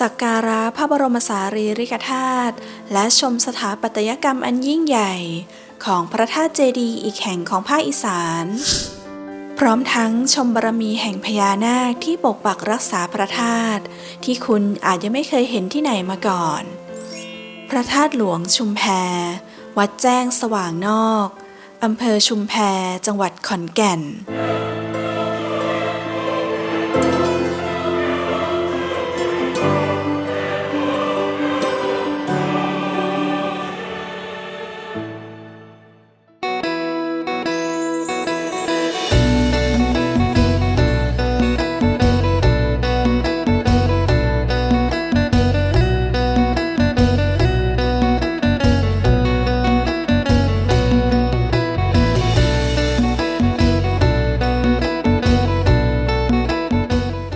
สักการะพระบรมสารีริกธาตุและชมสถาปัตยกรรมอันยิ่งใหญ่ ของพระธาตุเจดีย์อีกแห่งของภาคอีสาน พร้อมทั้งชมบารมีแห่งพญานาคที่ปกปักรักษาพระธาตุที่คุณอาจจะไม่เคยเห็นที่ไหนมาก่อน พระธาตุหลวงชุมแพ วัดแจ้งสว่างนอกอำเภอชุมแพจังหวัดขอนแก่น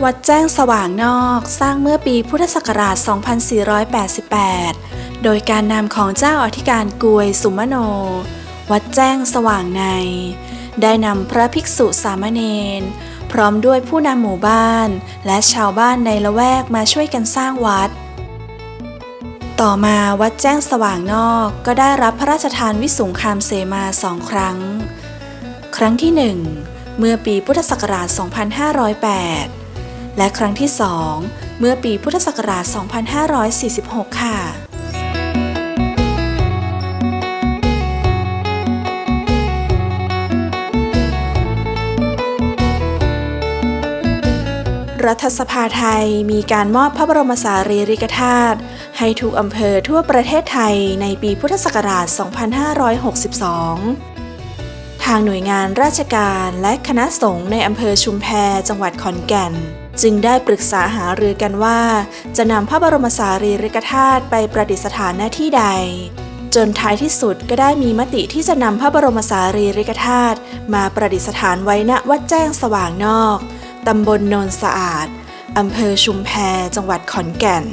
วัดแจ้งสว่างนอกสร้างเมื่อปีพุทธศักราช 2488 โดยการนำของเจ้าอธิการกวยสุมโน วัดแจ้งสว่างใน ได้นำพระภิกษุสามเณรพร้อมด้วยผู้นำหมู่บ้าน และชาวบ้านในละแวกมาช่วยกันสร้างวัด ต่อมาวัดแจ้งสว่างนอกก็ได้รับพระราชทานวิสุงคามเสมาสองครั้ง ครั้งที่หนึ่งเมื่อปีพุทธศักราช 2508 และครั้งที่สองเมื่อปีพุทธศักราช 2546 ค่ะรัฐสภาไทยมีการมอบพระบรมสารีริกธาตุให้ทุกอำเภอทั่วประเทศไทยในปีพุทธศักราช 2562 ทางหน่วยงานราชการและคณะสงฆ์ในอำเภอชุมแพจังหวัดขอนแก่น จึงได้ปรึกษาหารือกันว่า จะนำพระบรมสารีริกธาตุไปประดิษฐานหน้าที่ใด จนท้ายที่สุดก็ได้มีมติที่จะนำพระบรมสารีริกธาตุมาประดิษฐานไว้ณวัดแจ้งสว่างนอกตำบลโนนสะอาดอำเภอชุมแพจังหวัดขอนแก่น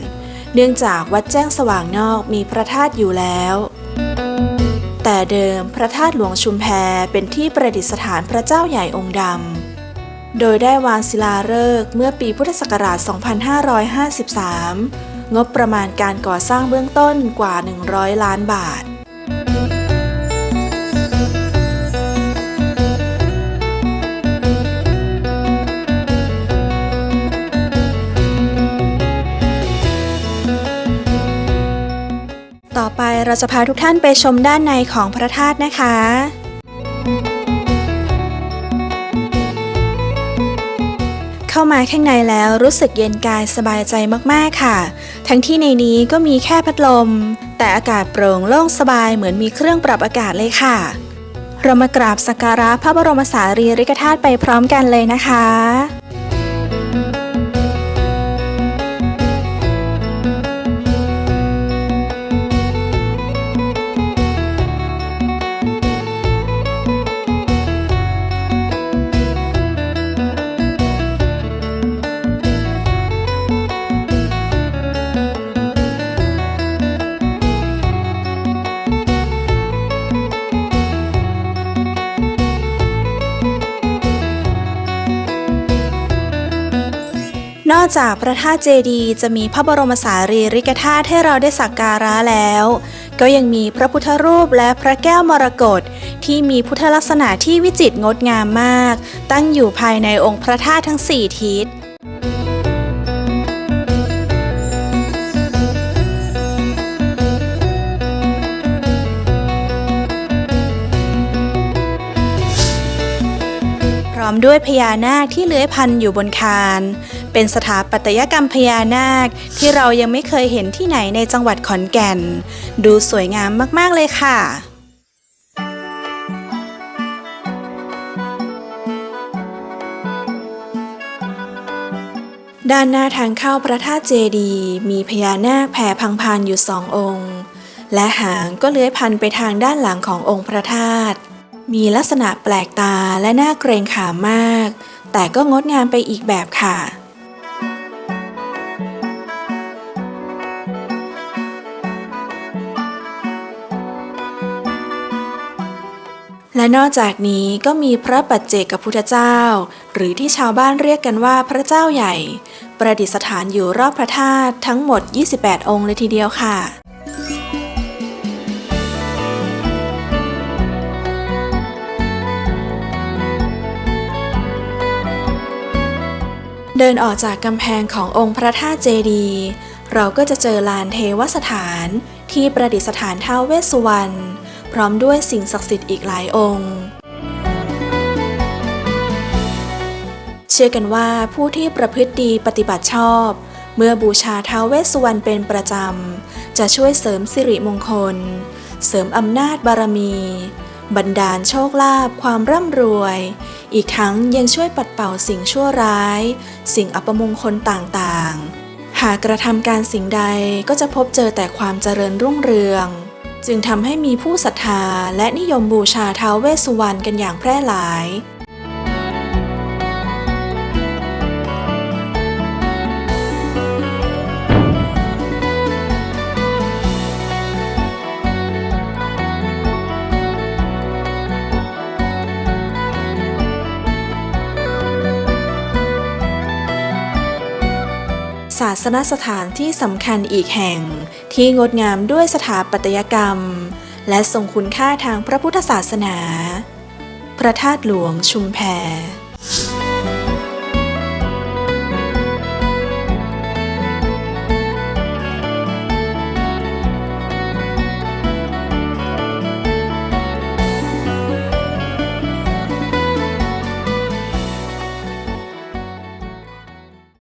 เนื่องจากวัดแจ้งสว่างนอกมีพระธาตุอยู่แล้วแต่เดิมพระธาตุหลวงชุมแพเป็นที่ประดิษฐานพระเจ้าใหญ่องค์ดำ โดยได้วางศิลาฤกษ์เมื่อปีพุทธศักราช 2553 งบประมาณการก่อสร้างเบื้องต้นกว่า 100 ล้านบาทต่อไปเราจะพาทุกท่านไปชมด้านในของพระธาตุนะคะ เข้ามาข้างในแล้วรู้สึกเย็นกายสบายใจมากๆค่ะ ทั้งที่ในนี้ก็มีแค่พัดลม แต่อากาศโปร่งโล่งสบายเหมือนมีเครื่องปรับอากาศเลยค่ะ เรามากราบสักการะพระบรมสารีริกธาตุไปพร้อมกันเลยนะคะ จากพระธาตุเจดีย์จะมีพระบรมสารีริกธาตุให้เราได้สักการะแล้ว ก็ยังมีพระพุทธรูปและพระแก้วมรกตที่มีพุทธลักษณะที่วิจิตรงดงามมาก ตั้งอยู่ภายในองค์พระธาตุทั้ง 4 ทิศพร้อมด้วยพญานาคที่เลื้อยพันอยู่บนคาน เป็นสถาปัตยกรรมพญานาค ที่เรายังไม่เคยเห็นที่ไหนในจังหวัดขอนแก่น ดูสวยงามมากๆเลยค่ะด้านหน้าทางเข้าพระธาตุเจดีมีพญานาคแผ่พังพานอยู่สององค์ และหางก็เลื้อยพันไปทางด้านหลังขององค์พระธาตุมีลักษณะแปลกตาและน่าเกรงขามมาก แต่ก็งดงามไปอีกแบบค่ะ และนอกจากนี้ก็มีพระปัจเจกพุทธเจ้า หรือที่ชาวบ้านเรียกกันว่าพระเจ้าใหญ่ ประดิษฐานอยู่รอบพระธาตุทั้งหมด 28 องค์เลยทีเดียวค่ะเดินออกจากกำแพงขององค์พระธาตุเจดี เราก็จะเจอลานเทวสถานที่ประดิษฐานท้าวเวสสุวรรณ พร้อมด้วยสิ่งศักดิ์สิทธิ์อีกหลายองค์ เชื่อกันว่าผู้ที่ประพฤติดีปฏิบัติชอบ เมื่อบูชาท้าวเวสสุวรรณเป็นประจำ จะช่วยเสริมสิริมงคล เสริมอำนาจบารมีบันดาลโชคลาภความร่ำรวย อีกทั้งยังช่วยปัดเป่าสิ่งชั่วร้าย สิ่งอัปมงคลต่างๆหากกระทำการสิ่งใดก็จะพบเจอแต่ความเจริญรุ่งเรือง จึงทำให้มีผู้ศรัทธาและนิยมบูชาท้าวเวสสุวรรณกันอย่างแพร่หลาย ศาสนสถานที่สำคัญอีกแห่ง ที่งดงามด้วยสถาปัตยกรรม และทรงคุณค่าทางพระพุทธศาสนา พระธาตุหลวงชุมแพ